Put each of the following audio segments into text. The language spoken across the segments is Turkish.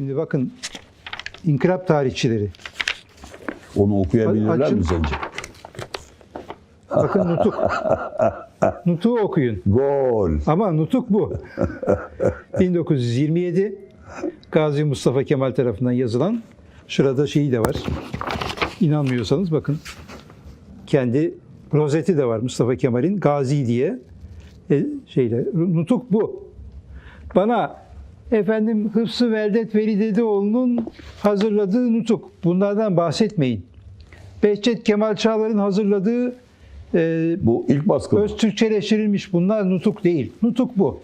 Şimdi bakın inkılap tarihçileri. Onu okuyabilirler Açın. mi sence? Bakın nutuk. Nutuğu okuyun. Gol. Ama nutuk bu. 1927 Gazi Mustafa Kemal tarafından yazılan şurada şeyi de var. İnanmıyorsanız bakın. Kendi rozeti de var Mustafa Kemal'in Gazi diye. E, şeyle nutuk bu. Bana efendim Hıfzı Veldet Veli Dedeoğlu'nun hazırladığı nutuk. Bunlardan bahsetmeyin. Behçet Kemal Çağlar'ın hazırladığı e, Bu ilk baskı mı? Öz Türkçeleştirilmiş bunlar nutuk değil. Nutuk bu.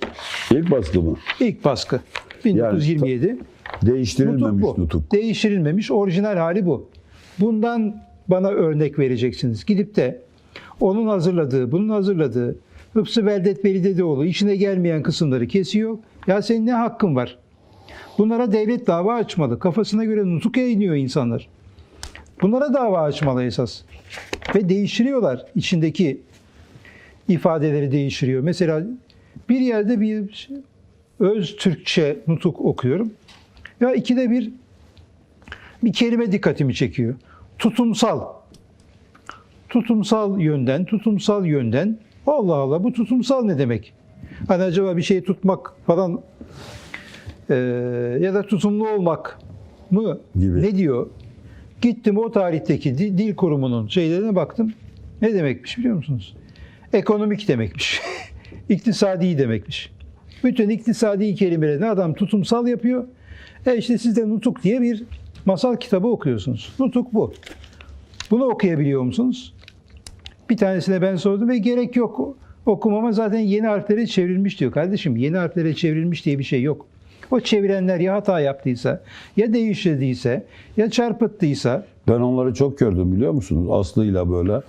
İlk baskı mı? İlk baskı. 1927. nutuk Değiştirilmemiş bu. nutuk. Değiştirilmemiş orijinal hali bu. Bundan bana örnek vereceksiniz. Gidip de onun hazırladığı, bunun hazırladığı Hıfzı Veldet Veli Dedeoğlu işine gelmeyen kısımları kesiyor. Ya senin ne hakkın var? Bunlara devlet dava açmalı. Kafasına göre nutuk yayınlıyor insanlar. Bunlara dava açmalı esas. Ve değiştiriyorlar içindeki ifadeleri değiştiriyor. Mesela bir yerde bir öz Türkçe nutuk okuyorum. Ya ikide bir bir kelime dikkatimi çekiyor. Tutumsal. Tutumsal yönden, tutumsal yönden. Allah Allah bu tutumsal ne demek? Hani acaba bir şeyi tutmak falan eee, ya da tutumlu olmak mı? Gibi. Ne diyor? Gittim o tarihteki di- dil kurumunun şeylerine baktım. Ne demekmiş biliyor musunuz? Ekonomik demekmiş. İktisadi demekmiş. Bütün iktisadi kelimelerini adam tutumsal yapıyor. E işte siz de Nutuk diye bir masal kitabı okuyorsunuz. Nutuk bu. Bunu okuyabiliyor musunuz? Bir tanesine ben sordum ve gerek yok okumama zaten yeni harflere çevrilmiş diyor. Kardeşim yeni harflere çevrilmiş diye bir şey yok. O çevirenler ya hata yaptıysa, ya değiştirdiyse, ya çarpıttıysa Ben onları çok gördüm biliyor musunuz? Aslı'yla böyle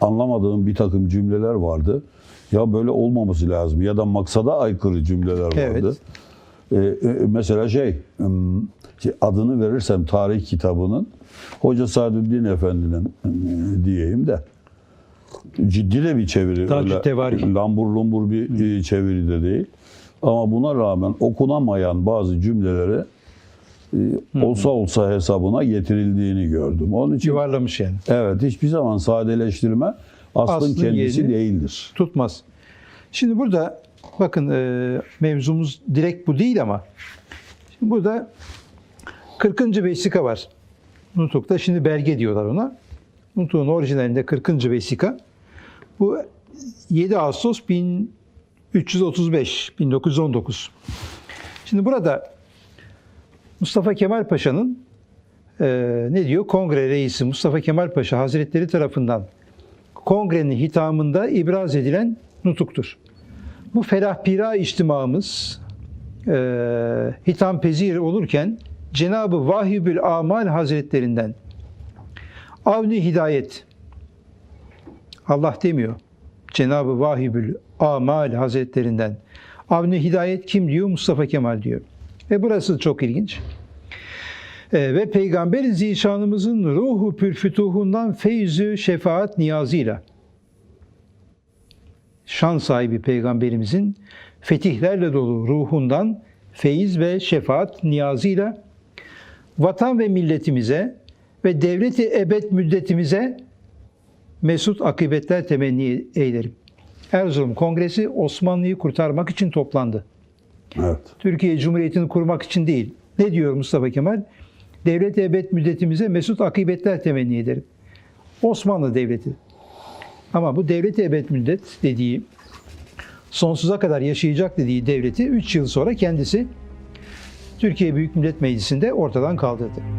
anlamadığım bir takım cümleler vardı. Ya böyle olmaması lazım ya da maksada aykırı cümleler Evet. vardı. Ee, e, mesela şey, şey, adını verirsem tarih kitabının Hoca Sadüddin Efendi'nin diyeyim de ciddi de bir çeviri. Öyle Tevarih. Lambur lumbur bir e, çeviri de değil. Ama buna rağmen okunamayan bazı cümleleri e, olsa olsa hesabına getirildiğini gördüm. Onun için yuvarlamış yani. evet hiçbir zaman sadeleştirme aslın, Aslın kendisi değildir. tutmaz. Şimdi burada bakın e, mevzumuz direkt bu değil ama şimdi burada 40. vesika var. Nutuk'ta şimdi belge diyorlar ona. Nutuk'un orijinalinde 40. vesika. Bu 7 Ağustos 1335 1919. Şimdi burada Mustafa Kemal Paşa'nın e, ne diyor? Kongre reisi Mustafa Kemal Paşa Hazretleri tarafından kongrenin hitamında ibraz edilen nutuktur. Bu Ferah Pira içtimamız e, hitam pezir olurken Cenab-ı Vahibül Amal Hazretlerinden Avni Hidayet Allah demiyor. Cenab-ı Vahibül Amal Hazretlerinden Avni Hidayet kim diyor? Mustafa Kemal diyor. Ve burası çok ilginç. E, ve Peygamber Zişanımızın ruhu pürfütuhundan feyzü şefaat niyazıyla şan sahibi peygamberimizin fetihlerle dolu ruhundan feyiz ve şefaat niyazıyla vatan ve milletimize ve devleti ebed müddetimize mesut akıbetler temenni eylerim. Erzurum Kongresi Osmanlı'yı kurtarmak için toplandı. Evet. Türkiye Cumhuriyeti'ni kurmak için değil. Ne diyor Mustafa Kemal? Devlet ebed müddetimize mesut akıbetler temenni ederim. Osmanlı Devleti. Ama bu devlet ebed müddet dediği sonsuza kadar yaşayacak dediği devleti 3 yıl sonra kendisi Türkiye Büyük Millet Meclisi'nde ortadan kaldırdı.